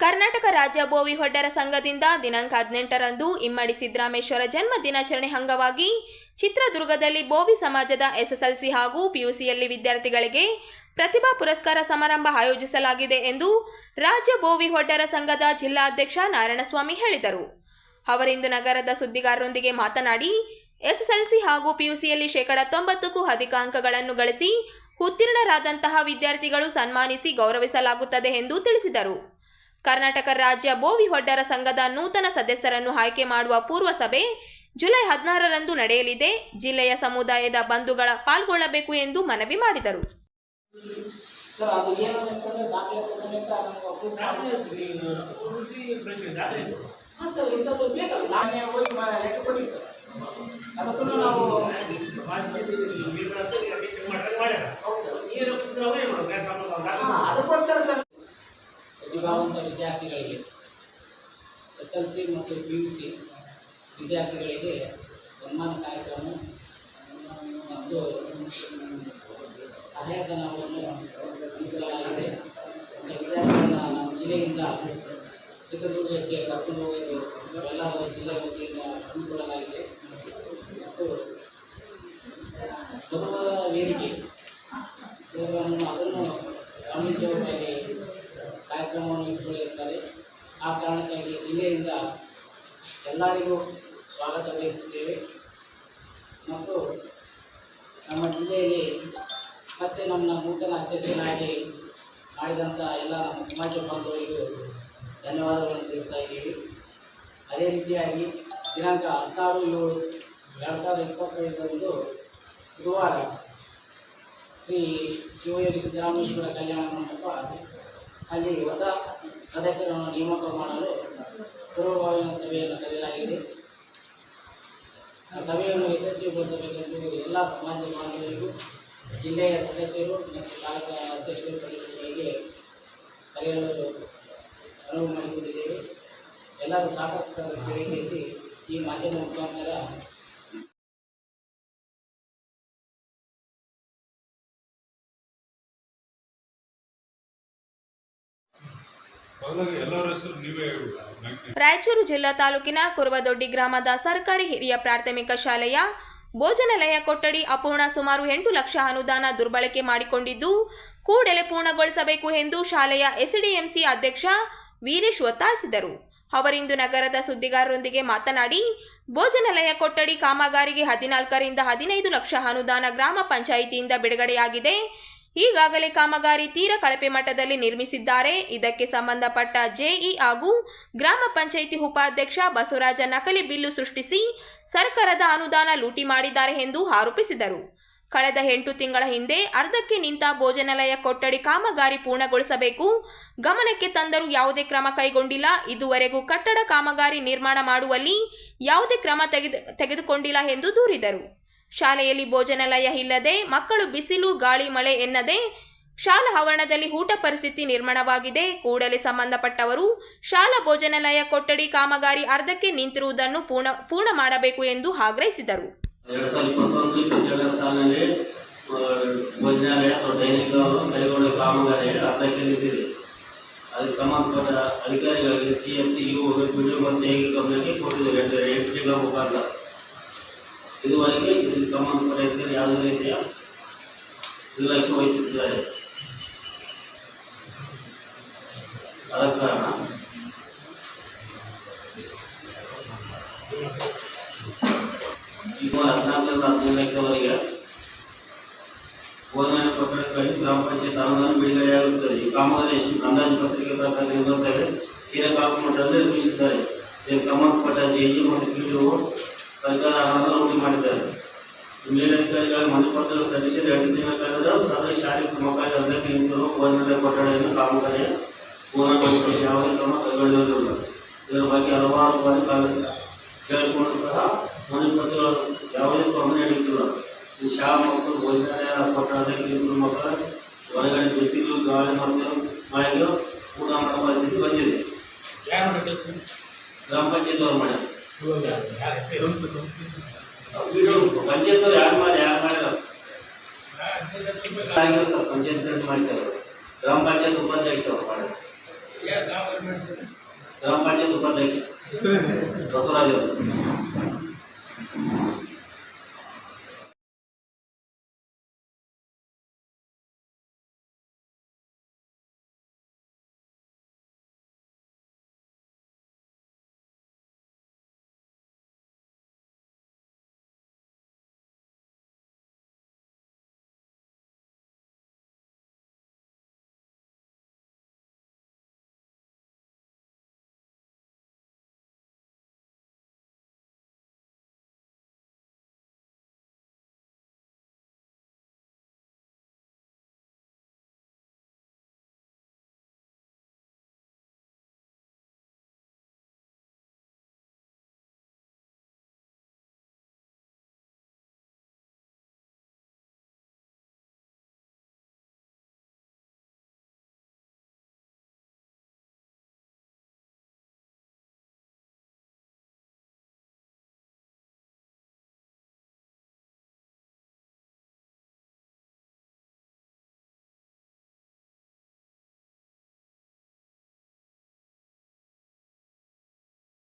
ಕರ್ನಾಟಕ ರಾಜ್ಯ ಬೋವಿ ಹೊಡ್ಡರ ಸಂಘದಿಂದ ದಿನಾಂಕ ಹದಿನೆಂಟರಂದು ಇಮ್ಮಡಿ ಸಿದ್ದರಾಮೇಶ್ವರ ಜನ್ಮ ದಿನಾಚರಣೆ ಅಂಗವಾಗಿ ಚಿತ್ರದುರ್ಗದಲ್ಲಿ ಬೋವಿ ಸಮಾಜದ ಎಸ್ಎಸ್ಎಲ್ಸಿ ಹಾಗೂ ಪಿಯುಸಿಯಲ್ಲಿ ವಿದ್ಯಾರ್ಥಿಗಳಿಗೆ ಪ್ರತಿಭಾ ಪುರಸ್ಕಾರ ಸಮಾರಂಭ ಆಯೋಜಿಸಲಾಗಿದೆ ಎಂದು ರಾಜ್ಯ ಬೋವಿ ಹೊಡ್ಡರ ಸಂಘದ ಜಿಲ್ಲಾಧ್ಯಕ್ಷ ನಾರಾಯಣಸ್ವಾಮಿ ಹೇಳಿದರು. ಅವರಿಂದು ನಗರದ ಸುದ್ದಿಗಾರರೊಂದಿಗೆ ಮಾತನಾಡಿ ಎಸ್ಎಸ್ಎಲ್ಸಿ ಹಾಗೂ ಪಿಯುಸಿಯಲ್ಲಿ ಶೇಕಡ ತೊಂಬತ್ತಕ್ಕೂ ಅಧಿಕ ಅಂಕಗಳನ್ನು ಗಳಿಸಿ ಉತ್ತೀರ್ಣರಾದಂತಹ ವಿದ್ಯಾರ್ಥಿಗಳು ಸನ್ಮಾನಿಸಿ ಗೌರವಿಸಲಾಗುತ್ತದೆ ಎಂದು ತಿಳಿಸಿದರು. ಕರ್ನಾಟಕ ರಾಜ್ಯ ಬೋವಿ ಹೊಡ್ಡರ ಸಂಘದ ನೂತನ ಸದಸ್ಯರನ್ನು ಆಯ್ಕೆ ಮಾಡುವ ಪೂರ್ವ ಸಭೆ ಜುಲೈ ಹದಿನಾರರಂದು ನಡೆಯಲಿದೆ. ಜಿಲ್ಲೆಯ ಸಮುದಾಯದ ಬಂಧುಗಳ ಪಾಲ್ಗೊಳ್ಳಬೇಕು ಎಂದು ಮನವಿ ಮಾಡಿದರು. ಸರ್. ಅದಕ್ಕೂ ನಾವು ಅದಕ್ಕೋಸ್ಕರ ಸರ್. ಪ್ರತಿಭಾವಂತ ವಿದ್ಯಾರ್ಥಿಗಳಿಗೆ ಎಸ್ ಎಲ್ ಸಿ ಮತ್ತು ಪಿ ಯು ಸಿ ವಿದ್ಯಾರ್ಥಿಗಳಿಗೆ ಸನ್ಮಾನ ಕಾರ್ಯಕ್ರಮ ಮತ್ತು ಸಹಾಯಧನವನ್ನು ನೀಡಲಾಗಿದೆ. ವಿದ್ಯಾರ್ಥಿಗಳನ್ನ ನಮ್ಮ ಜಿಲ್ಲೆಯಿಂದ ಚಿತ್ರದುರ್ಗಕ್ಕೆ ಕರ್ಕೊಂಡು ಹೋಗಲು ಎಲ್ಲ ಜಿಲ್ಲೆ ವತಿಯಿಂದ ಹಮ್ಮಿಕೊಳ್ಳಲಾಗಿದೆ ಮಧುರ ವೇದಿಕೆ. ಗೌರವವನ್ನು ಅದನ್ನು ಗ್ರಾಮೀಣವಾಗಿ ಕಾರ್ಯಕ್ರಮವನ್ನು ಇಟ್ಟುಕೊಂಡಿರುತ್ತಾರೆ ಆ ಕಾರಣಕ್ಕಾಗಿ ಜಿಲ್ಲೆಯಿಂದ ಎಲ್ಲರಿಗೂ ಸ್ವಾಗತ ಬಯಸುತ್ತೇವೆ. ಮತ್ತು ನಮ್ಮ ಜಿಲ್ಲೆಯಲ್ಲಿ ಮತ್ತೆ ನಮ್ಮ ನೂತನ ಅಧ್ಯಕ್ಷರಾಗಿ ಮಾಡಿದಂಥ ಎಲ್ಲ ನಮ್ಮ ಸಮಾಜ ಬಾಂಧವರಿಗೂ ಧನ್ಯವಾದಗಳನ್ನು ತಿಳಿಸ್ತಾ ಇದ್ದೀವಿ. ಅದೇ ರೀತಿಯಾಗಿ ದಿನಾಂಕ ಹದಿನಾರು ಏಳು ಎರಡು ಸಾವಿರದ ಇಪ್ಪತ್ತೈದರಂದು ಗುರುವಾರ ಶ್ರೀ ಶಿವಯೋಗಿ ಸಿದ್ದರಾಮೇಶ್ವರ ಕಲ್ಯಾಣ ಮಂಟಪ ಅಲ್ಲಿ ಹೊಸ ಸದಸ್ಯರನ್ನು ನೇಮಕ ಮಾಡಲು ಪೂರ್ವಭಾವಿನ ಸಭೆಯನ್ನು ಕರೆಯಲಾಗಿದೆ. ಆ ಸಭೆಯನ್ನು ಯಶಸ್ವಿಗೊಳಿಸಬೇಕೆಂದು ಎಲ್ಲ ಸಮಾಜ ಬಾಂಧವರಿಗೂ ಜಿಲ್ಲೆಯ ಸದಸ್ಯರು ಮತ್ತು ತಾಲೂಕು ಅಧ್ಯಕ್ಷರು ಸದಸ್ಯರಿಗೆ ಕರೆಯಲು ಅನುವು ಮಾಡಿಕೊಂಡಿದ್ದೇವೆ ಎಲ್ಲರೂ ಸಾಕಷ್ಟು ಸ್ವೀಕರಿಸಿ ಈ ಮಾಧ್ಯಮ ಮುಖಾಂತರ ರಾಯಚೂರು ಜಿಲ್ಲಾ ತಾಲೂಕಿನ ಕುರುವದೊಡ್ಡಿ ಗ್ರಾಮದ ಸರ್ಕಾರಿ ಹಿರಿಯ ಪ್ರಾಥಮಿಕ ಶಾಲೆಯ ಭೋಜನಾಲಯ ಕೊಠಡಿ ಅಪೂರ್ಣ ಸುಮಾರು ಎಂಟು ಲಕ್ಷ ಅನುದಾನ ದುರ್ಬಳಕೆ ಮಾಡಿಕೊಂಡಿದ್ದು, ಕೂಡಲೇ ಪೂರ್ಣಗೊಳಿಸಬೇಕು ಎಂದು ಶಾಲೆಯ ಎಸ್ಡಿಎಂಸಿ ಅಧ್ಯಕ್ಷ ವೀರೇಶ್ ಒತ್ತಾಯಿಸಿದರು. ಅವರಿಂದು ನಗರದ ಸುದ್ದಿಗಾರರೊಂದಿಗೆ ಮಾತನಾಡಿ, ಭೋಜನಾಲಯ ಕೊಠಡಿ ಕಾಮಗಾರಿಗೆ ಹದಿನಾಲ್ಕರಿಂದ ಹದಿನೈದು ಲಕ್ಷ ಅನುದಾನ ಗ್ರಾಮ ಪಂಚಾಯಿತಿಯಿಂದ ಬಿಡುಗಡೆಯಾಗಿದೆ. ಈಗಾಗಲೇ ಕಾಮಗಾರಿ ತೀರ ಕಳಪೆ ಮಟ್ಟದಲ್ಲಿ ನಿರ್ಮಿಸಿದ್ದಾರೆ. ಇದಕ್ಕೆ ಸಂಬಂಧಪಟ್ಟ ಜೆಇ ಹಾಗೂ ಗ್ರಾಮ ಪಂಚಾಯಿತಿ ಉಪಾಧ್ಯಕ್ಷ ಬಸವರಾಜ ನಕಲಿ ಬಿಲ್ಲು ಸೃಷ್ಟಿಸಿ ಸರ್ಕಾರದ ಅನುದಾನ ಲೂಟಿ ಮಾಡಿದ್ದಾರೆ ಎಂದು ಆರೋಪಿಸಿದರು. ಕಳೆದ ಎಂಟು ತಿಂಗಳ ಹಿಂದೆ ಅರ್ಧಕ್ಕೆ ನಿಂತ ಭೋಜನಾಲಯ ಕೊಠಡಿ ಕಾಮಗಾರಿ ಪೂರ್ಣಗೊಳಿಸಬೇಕು. ಗಮನಕ್ಕೆ ತಂದರೂ ಯಾವುದೇ ಕ್ರಮ ಕೈಗೊಂಡಿಲ್ಲ. ಇದುವರೆಗೂ ಕಟ್ಟಡ ಕಾಮಗಾರಿ ನಿರ್ಮಾಣ ಮಾಡುವಲ್ಲಿ ಯಾವುದೇ ಕ್ರಮ ತೆಗೆದು, ತೆಗೆದುಕೊಂಡಿಲ್ಲ ಎಂದು ದೂರಿದರು. ಶಾಲೆಯಲ್ಲಿ ಭೋಜನಾಲಯ ಇಲ್ಲದೆ ಮಕ್ಕಳು ಬಿಸಿಲು, ಗಾಳಿ, ಮಳೆ ಎನ್ನದೆ ಶಾಲಾ ಆವರಣದಲ್ಲಿ ಊಟ ಪರಿಸ್ಥಿತಿ ನಿರ್ಮಾಣವಾಗಿದೆ. ಕೂಡಲೇ ಸಂಬಂಧಪಟ್ಟವರು ಶಾಲಾ ಭೋಜನಾಲಯ ಕೊಠಡಿ ಕಾಮಗಾರಿ ಅರ್ಧಕ್ಕೆ ನಿಂತಿರುವುದನ್ನು ಪೂರ್ಣ ಪೂರ್ಣ ಮಾಡಬೇಕು ಎಂದು ಆಗ್ರಹಿಸಿದರು. ಅದಕ್ಕೆ ಸಂಬಂಧಪಟ್ಟ ಅಧಿಕಾರಿಗಳಿಗೆ ಸಿ ಎಸ್ ಸಿ ಯು ಹೇಗೆ ಗಮನಕ್ಕೆ ಕೊಟ್ಟಿದ್ದಾರೆ ಎರಡು ಎಂಟು ತಿಂಗಳ ಮುಖಾಂತರ ಇದುವರೆಗೆ ಇದಕ್ಕೆ ಸಂಬಂಧಪಟ್ಟ ಅಧಿಕಾರಿ ಯಾವುದೇ ರೀತಿಯ ನಿರ್ಲಕ್ಷ್ಯ ವಹಿಸುತ್ತಿದ್ದಾರೆ ಆದ ಕಾರಣ ಈಗ ಹದಿನಾಲ್ಕರಿಂದ ಹದಿನೈದು ಲಕ್ಷವರೆಗೆ ಬೋಧನೆ ಪ್ರಕರಣಗಳಲ್ಲಿ ಗ್ರಾಮ ಪಂಚಾಯತ್ ಅನುದಾನ ಬಿಡುಗಡೆಯಾಗುತ್ತದೆ ಈ ಕಾಮಗಾರಿ ಅಂದಾಜು ಪತ್ರಿಕೆ ಪ್ರಕಾರ ನಿರ್ಮಿಸುತ್ತವೆ ತೀರಾ ಕಾಪು ಮಟ್ಟದಲ್ಲಿ ನಿರ್ಮಿಸಿದ್ದಾರೆ ಇದಕ್ಕೆ ಸಂಬಂಧಪಟ್ಟ ಜೆಇ ಮತ್ತು ಪಿಡಿಒ ಸರ್ಕಾರ ಅನುದಾನ ಲೂಟಿ ಮಾಡಿದ್ದಾರೆ ಈ ಮೇಲಧಿಕಾರಿಗಳ ಮನಪತ್ರ ಸಲ್ಲಿಸಿದ ಎರಡು ದಿನ ಕಾಲದ ಸದಾ ಶಾಲೆ ಮಕ್ಕಳ ಅದಕ್ಕೆ ನಿಂತಿರುವ ಬೋಧನೆ ಕೊಠಡಿಯನ್ನು ಕಾಮಗಾರಿ ಪೂರ್ಣಗೊಳಿಸಲು ಯಾವುದೇ ಕ್ರಮ ಕೈಗೊಳ್ಳುವುದಿಲ್ಲ ಇದರ ಬಗ್ಗೆ ಹಲವಾರು ಬಾರಿ ಕಾಲ ಕೇಳಿಕೊಂಡು ಸಹ ಮನಪತ್ರಗಳು ಯಾವುದೇ ಕ್ರಮ ನೀಡುತ್ತಿಲ್ಲ ಈ ಶಾಲಾ ಮಕ್ಕಳು ಭೋಜನಾಲಯ ಕೊಟ್ಟಡಕ್ಕೆ ನಿಂತಿರುವ ಮಕ್ಕಳ ಹೊರಗಡೆ ಬಿಸಿಲು ಗಾಳಿ ಮತ್ತು ಮಳೆಗೆ ಊಟ ಮಾಡೋ ಪರಿಸ್ಥಿತಿ ಬಂದಿದೆ ಗ್ರಾಮ ಪಂಚಾಯತ್ ಅವ್ರು ಮಾಡ್ಯಾರ ಪಂಚಾಯತ್ ಅವ್ರು ಯಾರು ಮಾಡಿ ಯಾರು ಮಾಡ್ಯಾರ ಆಗಿಲ್ಲ ಸರ್ ಪಂಚಾಯತ್ ಮಾಡ್ತಾರೆ ಗ್ರಾಮ ಪಂಚಾಯತ್ ಉಪಾಧ್ಯಕ್ಷ ಅವ್ರು ಮಾಡ್ಯಾರ ಗ್ರಾಮ ಪಂಚಾಯತ್ ಉಪಾಧ್ಯಕ್ಷ ಬಸವರಾಜ್ ಅವರು